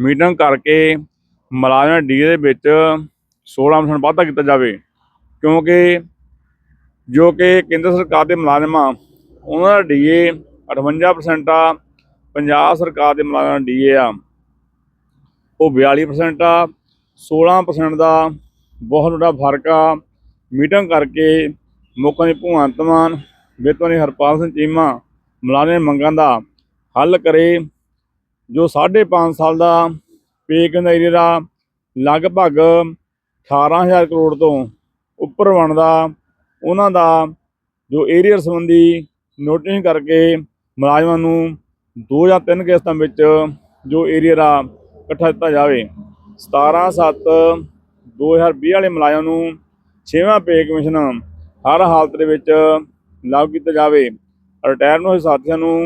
Meeting ਕਰਕੇ ਮੁਲਾਜ਼ਮਾਂ DA ਦੇ ਵਿੱਚ 16% ਵਾਧਾ ਕੀਤਾ ਜਾਵੇ। ਕਿਉਂਕਿ ਜੋ ਕਿ ਕੇਂਦਰ ਸਰਕਾਰ ਦੇ ਮੁਲਾਜ਼ਮ ਆ, ਉਹਨਾਂ ਦਾ ਡੀਏ 58% ਆ, ਪੰਜਾਬ ਸਰਕਾਰ ਦੇ ਮੁਲਾਜ਼ਮਾਂ ਦਾ ਡੀਏ ਆ। ਉਹ 42% ਆ 16% ਦਾ ਬਹੁਤ ਵੱਡਾ ਫ਼ਰਕ ਆ। ਮੀਟਿੰਗ ਕਰਕੇ ਮੁੱਖ ਦੀ ਭਗਵੰਤ ਮਾਨ ਵਿੱਤ ਮੰਤਰੀ ਹਰਪਾਲ ਸਿੰਘ ਚੀਮਾ ਮੁਲਾਜ਼ਮ ਮੰਗਾਂ ਦਾ ਹੱਲ ਕਰੇ ਜੋ 5.5 ਸਾਲ ਦਾ ਪੇ ਏਰੀਆ ਦਾ ਲਗਭਗ 18000 ਕਰੋੜ ਤੋਂ ਉੱਪਰ ਬਣਦਾ, ਉਹਨਾਂ ਦਾ ਜੋ ਏਰੀਅਰ ਸੰਬੰਧੀ ਨੋਟਿਸ ਕਰਕੇ ਮੁਲਾਜ਼ਮਾਂ ਨੂੰ ਦੋ ਜਾਂ ਤਿੰਨ ਕਿਸ਼ਤਾਂ ਵਿੱਚ ਜੋ ਏਰੀਅਰ ਆ ਇਕੱਠਾ ਦਿੱਤਾ ਜਾਵੇ। 17 7 2020 ਵਾਲੇ ਮੁਲਾਜ਼ਮਾਂ ਨੂੰ 6ਵਾਂ ਪੇ ਕਮਿਸ਼ਨ ਹਰ ਹਾਲਤ ਦੇ ਵਿੱਚ ਲਾਗੂ ਕੀਤਾ ਜਾਵੇ। ਰਿਟਾਇਰ ਹੋਏ ਸਾਥੀਆਂ ਨੂੰ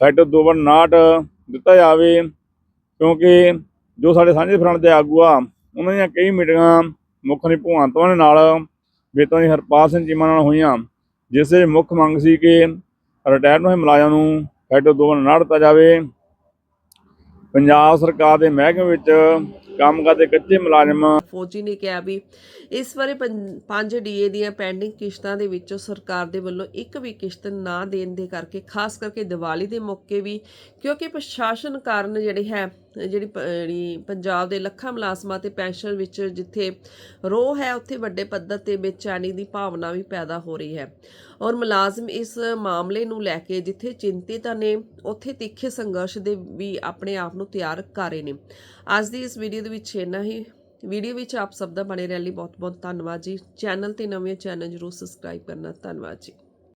ਫੈਕਟਰ 259 ਦਿੱਤਾ ਜਾਵੇ, ਕਿਉਂਕਿ ਜੋ ਸਾਡੇ ਸਾਂਝੇ ਫਰੰਟ ਦੇ ਆਗੂ ਆ, ਉਹਨਾਂ ਦੀਆਂ ਕਈ ਮੀਟਿੰਗਾਂ ਮੁੱਖ ਨੇ ਭਗਵੰਤ ਮਾਨ ਨਾਲ ਵੇਤਨ ਦੀ ਹਰਪਾਲ ਸਿੰਘ ਚੀਮਾ ਨਾਲ ਹੋਈਆਂ, ਜਿਸ ਦੇ ਮੁੱਖ ਮੰਗ ਸੀ ਕਿ ਰਿਟਾਇਰ ਹੋਏ ਮੁਲਾਜ਼ਮਾਂ ਨੂੰ ਫੈਕਟਰ 259 ਦਿੱਤਾ ਜਾਵੇ। ਪੰਜਾਬ ਸਰਕਾਰ ਦੇ ਮਹਿਕਮੇ ਵਿੱਚ ਕੰਮ ਕਰਦੇ ਕੱਚੇ ਮੁਲਾਜ਼ਮ। ਫੌਜੀ ਨੇ ਕਿਹਾ ਵੀ ਇਸ ਵਾਰੇ 5 ਡੀਏ ਦੀਆਂ ਪੈਂਡਿੰਗ ਕਿਸ਼ਤਾਂ ਦੇ ਵਿੱਚੋਂ ਸਰਕਾਰ ਦੇ ਵੱਲੋਂ ਇੱਕ ਵੀ ਕਿਸ਼ਤ ਨਾ ਦੇਣ ਦੇ ਕਰਕੇ, ਖਾਸ ਕਰਕੇ ਦੀਵਾਲੀ ਦੇ ਮੌਕੇ ਵੀ, ਕਿਉਂਕਿ ਪ੍ਰਸ਼ਾਸਨ ਕਾਰਨ ਜਿਹੜੇ ਹੈ ਜਿਹੜੀ ਪ- ਜਿਹੜੀ ਪੰਜਾਬ ਦੇ ਲੱਖਾਂ ਮੁਲਾਜ਼ਮਾਂ ਤੇ ਪੈਨਸ਼ਨ ਵਿੱਚ ਜਿੱਥੇ ਰੋਹ ਹੈ, ਉੱਥੇ ਵੱਡੇ ਪੱਧਰ ਤੇ ਬੇਚੈਨੀ ਦੀ ਭਾਵਨਾ ਵੀ ਪੈਦਾ ਹੋ ਰਹੀ ਹੈ। ਔਰ ਮੁਲਾਜ਼ਮ ਇਸ ਮਾਮਲੇ ਨੂੰ ਲੈ ਕੇ ਜਿੱਥੇ ਚਿੰਤਿਤ ਨੇ, ਉੱਥੇ ਤਿੱਖੇ ਸੰਘਰਸ਼ ਦੇ ਵੀ ਆਪਣੇ ਆਪ ਨੂੰ ਤਿਆਰ ਕਰ ਰਹੇ ਨੇ। ਅੱਜ ਦੀ ਇਸ ਵੀਡੀਓ ਦੇ ਵਿੱਚ ਇੰਨਾ ਹੀ। ਵੀਡੀਓ ਵਿੱਚ ਆਪ ਸਭ ਦਾ ਬਣੇ ਰਹਿਣ ਲਈ ਬਹੁਤ ਬਹੁਤ ਧੰਨਵਾਦ ਜੀ। ਚੈਨਲ ਤੇ ਨਵੇਂ ਚੈਨਲ ਜਰੂਰ ਸਬਸਕ੍ਰਾਈਬ ਕਰਨਾ। ਧੰਨਵਾਦ ਜੀ।